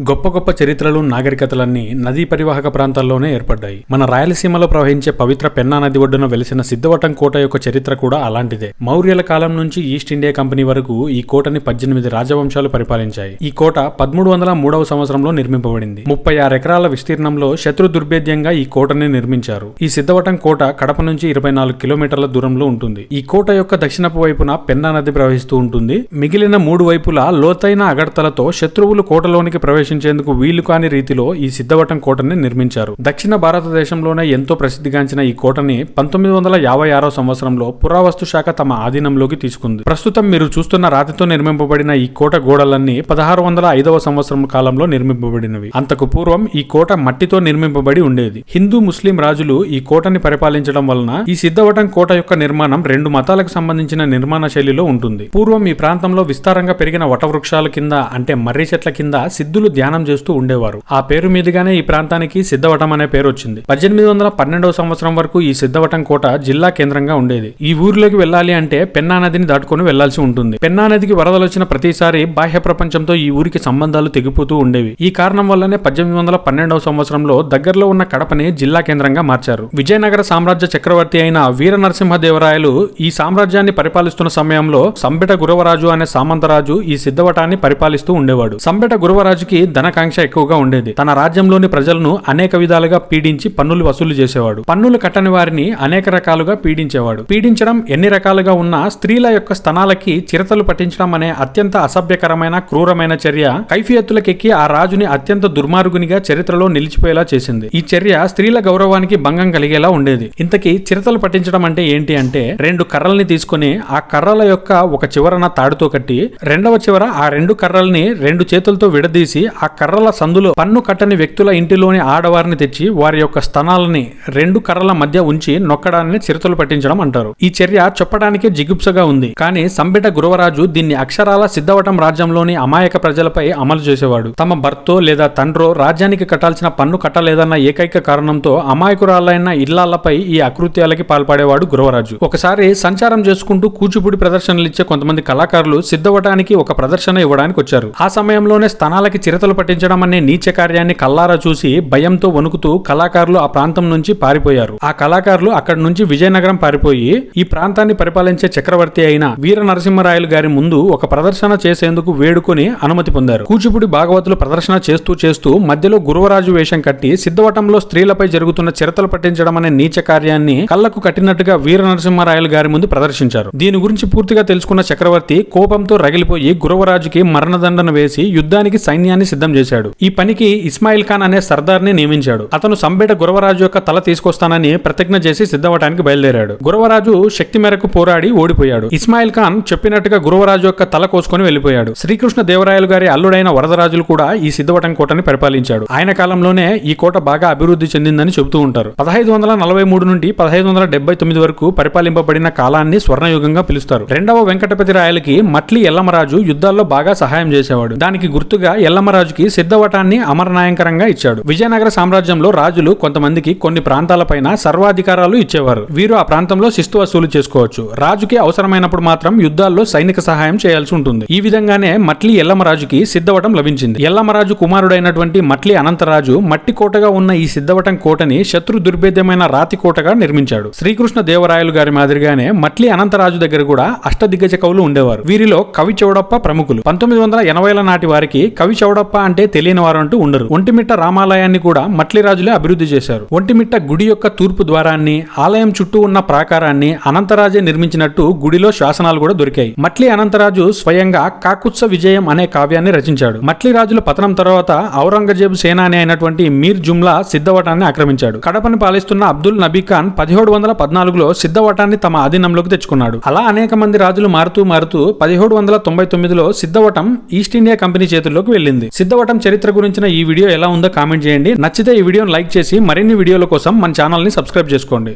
గొప్ప గొప్ప చరిత్రలు నాగరికతలన్నీ నదీ పరివాహక ప్రాంతాల్లోనే ఏర్పడ్డాయి. మన రాయలసీమలో ప్రవహించే పవిత్ర పెన్నా నది ఒడ్డున వెలిసిన సిద్ధవటం కోట యొక్క చరిత్ర కూడా అలాంటిదే. మౌర్యుల కాలం నుంచి ఈస్ట్ ఇండియా కంపెనీ వరకు ఈ కోటని పద్దెనిమిది రాజవంశాలు పరిపాలించాయి. ఈ కోట పదమూడు వందల మూడవ సంవత్సరంలో నిర్మింపబడింది. ముప్పై ఆరు ఎకరాల విస్తీర్ణంలో శత్రు దుర్భేద్యంగా ఈ కోటని నిర్మించారు. ఈ సిద్ధవటం కోట కడప నుంచి ఇరవై నాలుగు కిలోమీటర్ల దూరంలో ఉంటుంది. ఈ కోట యొక్క దక్షిణపు వైపున పెన్నా నది ప్రవహిస్తూ ఉంటుంది. మిగిలిన మూడు వైపులా లోతైన అగడతలతో శత్రువులు కోటలోనికి ప్రవేశించేందుకు వీలు కాని రీతిలో ఈ సిద్ధవటం కోటని నిర్మించారు. దక్షిణ భారతదేశంలోనే ఎంతో ప్రసిద్ధిగాంచిన ఈ కోటని పంతొమ్మిది వందల యాభై ఆరో సంవత్సరంలో పురావస్తు శాఖ తమ ఆధీనంలోకి తీసుకుంది. ప్రస్తుతం మీరు చూస్తున్న రాతితో నిర్మింపబడిన ఈ కోట గోడలన్నీ పదహారు వందల ఐదవ సంవత్సరం కాలంలో నిర్మింపబడినవి. అంతకు పూర్వం ఈ కోట మట్టితో నిర్మింపబడి ఉండేది. హిందూ ముస్లిం రాజులు ఈ కోటని పరిపాలించడం వలన ఈ సిద్ధవటం కోట యొక్క నిర్మాణం రెండు మతాలకు సంబంధించిన నిర్మాణ శైలిలో ఉంటుంది. పూర్వం ఈ ప్రాంతంలో విస్తారంగా పెరిగిన వటవృక్షాల కింద అంటే మర్రి చెట్ల కింద సిద్ధులు ధ్యానం చేస్తూ ఉండేవారు. ఆ పేరు మీదుగానే ఈ ప్రాంతానికి సిద్ధవటం అనే పేరు వచ్చింది. పద్దెనిమిది వందల పన్నెండవ సంవత్సరం వరకు ఈ సిద్ధవటం కోట జిల్లా కేంద్రంగా ఉండేది. ఈ ఊరిలోకి వెళ్ళాలి అంటే పెన్నా నదిని దాటుకొని వెళ్ళాల్సి ఉంటుంది. పెన్నా నదికి వరదలు వచ్చిన ప్రతిసారి బాహ్య ప్రపంచంతో ఈ ఊరికి సంబంధాలు తెగిపోతూ ఉండేవి. ఈ కారణం వల్లనే పద్దెనిమిది వందల పన్నెండవ సంవత్సరంలో దగ్గరలో ఉన్న కడపని జిల్లా కేంద్రంగా మార్చారు. విజయనగర సామ్రాజ్య చక్రవర్తి అయిన వీర నరసింహదేవరాయలు ఈ సామ్రాజ్యాన్ని పరిపాలిస్తున్న సమయంలో సంబెట గురవరాజు అనే సామంతరాజు ఈ సిద్ధవటాన్ని పరిపాలిస్తూ ఉండేవాడు. సంబెట గురవరాజుకి ధనకాంక్ష ఎక్కువగా ఉండేది. తన రాజ్యంలోని ప్రజలను అనేక విధాలుగా పీడించి పన్నులు వసూలు చేసేవాడు. పన్నులు కట్టని వారిని అనేక రకాలుగా పీడించేవాడు. పీడించడం ఎన్ని రకాలుగా ఉన్నా స్త్రీల యొక్క స్థనాలకి చిరతలు పట్టించడం అనే అత్యంత అసభ్యకరమైన క్రూరమైన చర్య కైఫియత్తులకెక్కి ఆ రాజుని అత్యంత దుర్మార్గునిగా చరిత్రలో నిలిచిపోయేలా చేసింది. ఈ చర్య స్త్రీల గౌరవానికి భంగం కలిగేలా ఉండేది. ఇంతకీ చిరతలు పట్టించడం అంటే ఏంటి అంటే రెండు కర్రల్ని తీసుకొని ఆ కర్రల యొక్క ఒక చివరన తాడుతో కట్టి రెండవ చివర ఆ రెండు కర్రల్ని రెండు చేతులతో విడదీసి ఆ కర్రల సందులో పన్ను కట్టని వ్యక్తుల ఇంటిలోని ఆడవారిని తెచ్చి వారి యొక్క స్థనాలని రెండు కర్రల మధ్య ఉంచి నొక్కడాన్ని చిరుతలు పట్టించడం అంటారు. ఈ చర్య చెప్పడానికి జిగుప్సగా ఉంది. కానీ సంబిట గురవరాజు దీన్ని అక్షరాల సిద్ధవటం రాజ్యంలోని అమాయక ప్రజలపై అమలు చేసేవాడు. తమ భర్తో లేదా తండ్రో రాజ్యానికి కట్టాల్సిన పన్ను కట్టలేదన్న ఏకైక కారణంతో అమాయకురాలైన ఇళ్ళాలపై ఈ అకృత్యాలకి పాల్పడేవాడు గురవరాజు. ఒకసారి సంచారం చేసుకుంటూ కూచిపూడి ప్రదర్శనలు ఇచ్చే కొంతమంది కళాకారులు సిద్ధవటానికి ఒక ప్రదర్శన ఇవ్వడానికి వచ్చారు. ఆ సమయంలోనే స్తనాలకి చిరతలు పట్టించడం అనే నీచ కార్యాన్ని కల్లారా చూసి భయంతో వణుకుతూ కళాకారులు ఆ ప్రాంతం నుంచి పారిపోయారు. ఆ కళాకారులు అక్కడి నుంచి విజయనగరం పారిపోయి ఈ ప్రాంతాన్ని పరిపాలించే చక్రవర్తి అయిన వీర నరసింహరాయలు గారి ముందు ఒక ప్రదర్శన చేసేందుకు వేడుకొని అనుమతి పొందారు. కూచిపూడి భాగవతులు ప్రదర్శన చేస్తూ చేస్తూ మధ్యలో గురువరాజు వేషం కట్టి సిద్ధవటంలో స్త్రీలపై జరుగుతున్న చిరతలు పట్టించడం అనే నీచ కార్యాన్ని కళ్ళకు కట్టినట్టుగా వీర నరసింహరాయలు గారి ముందు ప్రదర్శించారు. దీని గురించి పూర్తిగా తెలుసుకున్న చక్రవర్తి కోపంతో రగిలిపోయి గురవరాజుకి మరణదండన వేసి యుద్ధానికి సైన్యాన్ని సిద్ధం చేశాడు. ఈ పనికి ఇస్మాయిల్ ఖాన్ అనే సర్దార్ని నియమించాడు. అతను సంబేట గురవరాజు యొక్క తల తీసుకొస్తానని ప్రతిజ్ఞ చేసి సిద్ధవటానికి బయలుదేరాడు. గురవరాజు శక్తి మేరకు పోరాడి ఓడిపోయాడు. ఇస్మాయిల్ ఖాన్ చెప్పినట్టుగా గురవరాజు యొక్క తల కోసుకొని వెళ్ళిపోయాడు శ్రీకృష్ణ దేవరాయలు గారి అల్లుడైన వరదరాజులు కూడా ఈ సిద్ధవటం కోటని పరిపాలించాడు. ఆయన కాలంలోనే ఈ కోట బాగా అభివృద్ధి చెందిందని చెబుతూ ఉంటారు. పదహైదు వందల నలభై మూడు నుండి పదహైదు వందల డెబ్బై తొమ్మిది వరకు పరిపాలింపబడిన కాలాన్ని స్వర్ణయుగంగా పిలుస్తారు. రెండవ వెంకటపతి రాయలకి మట్లి ఎల్లమరాజు యుద్ధాల్లో బాగా సహాయం చేసేవాడు. దానికి గుర్తుగా మహారాజుకి సిద్ధవటాన్ని అమరనాయకరంగా ఇచ్చాడు. విజయనగర సామ్రాజ్యంలో రాజులు కొంతమందికి కొన్ని ప్రాంతాలపైన సర్వాధికారాలు ఇచ్చేవారు. వీరు ఆ ప్రాంతంలో శిస్తు వసూలు చేసుకోవచ్చు. రాజుకి అవసరమైనప్పుడు మాత్రం యుద్ధాల్లో సైనిక సహాయం చేయాల్సి ఉంటుంది. ఈ విధంగానే మట్లి ఎల్లమరాజుకి సిద్ధవటం లభించింది. ఎల్లమరాజు కుమారుడైనటువంటి మట్లి అనంతరాజు మట్టి కోటగా ఉన్న ఈ సిద్ధవటం కోటని శత్రు దుర్భేద్యమైన రాతి కోటగా నిర్మించాడు. శ్రీకృష్ణ దేవరాయలు గారి మాదిరిగానే మట్లి అనంతరాజు దగ్గర కూడా అష్టదిగ్గజ కవులు ఉండేవారు. వీరిలో కవి చౌడప్ప ప్రముఖులు. పంతొమ్మిది వందల ఎనభైల నాటి వారికి కవి చౌడప్ప అంటే తెలియని వారు అంటూ ఉండరు. ఒంటిమిట్ట రామాలయాన్ని కూడా మట్లిరాజులే అభివృద్ధి చేశారు. ఒంటిమిట్ట గుడి యొక్క తూర్పు ద్వారాన్ని ఆలయం చుట్టూ ఉన్న ప్రాకారాన్ని అనంతరాజే నిర్మించినట్టు గుడిలో శాసనాలు కూడా దొరికాయి. మట్లి అనంతరాజు స్వయంగా కాకుత్స విజయం అనే కావ్యాన్ని రచించాడు. మట్లి రాజుల పతనం తర్వాత ఔరంగజేబు సేనాని అయినటువంటి మీర్ జుమ్లా సిద్ధవటాన్ని ఆక్రమించాడు. కడపని పాలిస్తున్న అబ్దుల్ నబీ ఖాన్ పదిహేడు వందల పద్నాలుగులో సిద్ధవటాన్ని తమ ఆధీనంలోకి తెచ్చుకున్నాడు. అలా అనేక మంది రాజులు మారుతూ మారుతూ పదిహేడు వందల తొంభై తొమ్మిదిలో సిద్ధవటం ఈస్ట్ ఇండియా కంపెనీ చేతుల్లోకి వెళ్ళింది. సిద్ధవటం చరిత్ర గురించిన ఈ వీడియో ఎలా ఉందో కామెంట్ చేయండి. నచ్చితే ఈ వీడియోని లైక్ చేసి మరిన్ని వీడియోల కోసం మన ఛానల్ని సబ్స్క్రైబ్ చేసుకోండి.